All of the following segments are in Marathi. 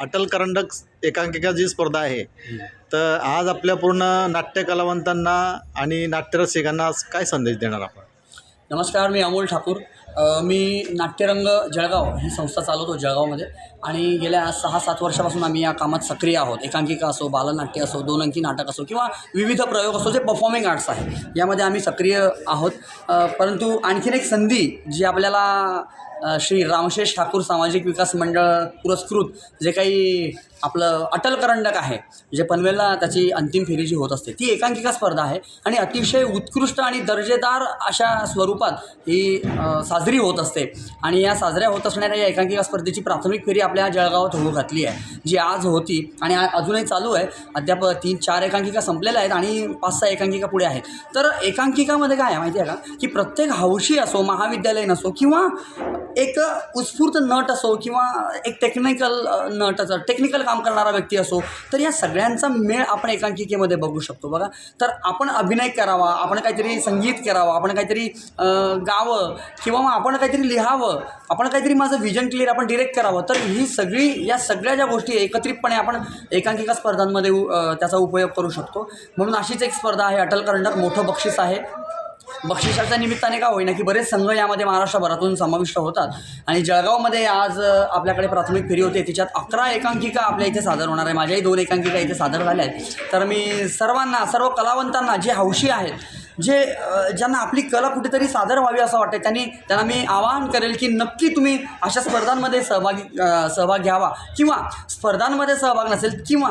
अटल करंडक एकांकिका जी स्पर्धा आहे तर आज आपल्या पूर्ण नाट्य कलावंतांना आणि नाट्यरसिकांना काय संदेश देणार आपण? नमस्कार मी अमोल ठाकूर. मी नाट्यरंग जळगाव ही संस्था चालवतो जळगावमध्ये. आणि गेल्या सहा सात वर्षापासून आम्ही या कामात सक्रिय आहोत. एकांकिका असो बालनाट्य असो दोन अंकी नाटक असो किंवा विविध प्रयोग असो जे परफॉर्मिंग आर्ट्स आहे यामध्ये आम्ही सक्रिय आहोत. परंतु आणखीन एक संधी जी आपल्याला श्री रामशेष ठाकूर सामाजिक विकास मंडळ पुरस्कृत जे काही आपलं अटल करंडक आहे जे पनवेलला त्याची अंतिम फेरी जी होत असते ती एकांकिका स्पर्धा आहे. आणि अतिशय उत्कृष्ट आणि दर्जेदार अशा स्वरूपात ही साजरी साजरी होत असते. आणि या साजऱ्या होत असणाऱ्या या एकांकिका स्पर्धेची प्राथमिक फेरी आपल्या जळगावात होऊ घातली आहे जी आज होती आणि अजूनही चालू आहे. अद्याप तीन चार एकांकिका संपलेल्या आहेत आणि पाच सहा एकांकिका पुढे आहेत. तर एकांकिकामध्ये काय आहे माहिती आहे का? की प्रत्येक हौशी असो महाविद्यालयीन असो किंवा एक उत्स्फूर्त नट असो किंवा एक टेक्निकल नट असो टेक्निकल काम करणारा व्यक्ती असो तर या सगळ्यांचा मेळ आपण एकांकिकेमध्ये बघू शकतो. बघा तर आपण अभिनय करावा आपण काहीतरी संगीत करावं आपण काहीतरी गावं किंवा मग आपण काहीतरी लिहावं आपण काहीतरी माझं विजन क्लिअर आपण डिरेक्ट करावं तर ही सगळी या सगळ्या ज्या गोष्टी एकत्रितपणे आपण एकांकिका स्पर्धांमध्ये त्याचा उपयोग करू शकतो. म्हणून अशीच एक स्पर्धा आहे अटल करंडक मोठं बक्षीस आहे. बक्षिसाच्या निमित्ताने का होईना की बरेच संघ यामध्ये महाराष्ट्रभरातून समाविष्ट होतात. आणि जळगावमध्ये आज आपल्याकडे प्राथमिक फेरी होते. तिच्यात अकरा एकांकिका आपल्या इथे सादर होणार आहे. माझ्याही दोन एकांकिका इथे सादर झाल्या आहेत. तर मी सर्वांना सर्व कलावंतांना जे हौशी आहेत जे ज्यांना आपली कला कुठेतरी सादर व्हावी असं वाटतं त्यांनी त्यांना मी आवाहन करेल की नक्की तुम्ही अशा स्पर्धांमध्ये सहभागी सहभाग घ्यावा. किंवा स्पर्धांमध्ये सहभाग नसेल किंवा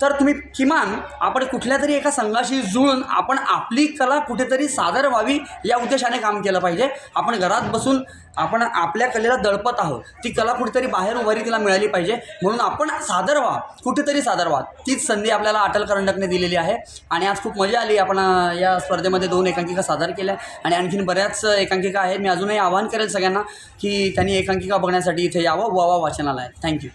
तर तुम्ही किमान आपण कुठल्या तरी एका संघाशी जुळून आपण आपली कला कुठेतरी सादर व्हावी या उद्देशाने काम केलं पाहिजे. आपण घरात बसून आपण आपल्या कलेला दळपत आहोत. ती कला कुठेतरी बाहेर उभारी तिला मिळाली पाहिजे. म्हणून आपण सादर व्हा कुठेतरी सादर व्हा. तीच संधी आपल्याला अटल करंडकने दिलेली आहे. आणि आज खूप मजा आली. आपण या स्पर्धेमध्ये दोन एकांकिका सादर केल्या. आणि आणखीन बऱ्याच एकांकिका आहेत. मी अजूनही आवाहन करेल सगळ्यांना की त्यांनी एकांकिका बघण्यासाठी इथे यावं. वा वाचनालय. थँक्यू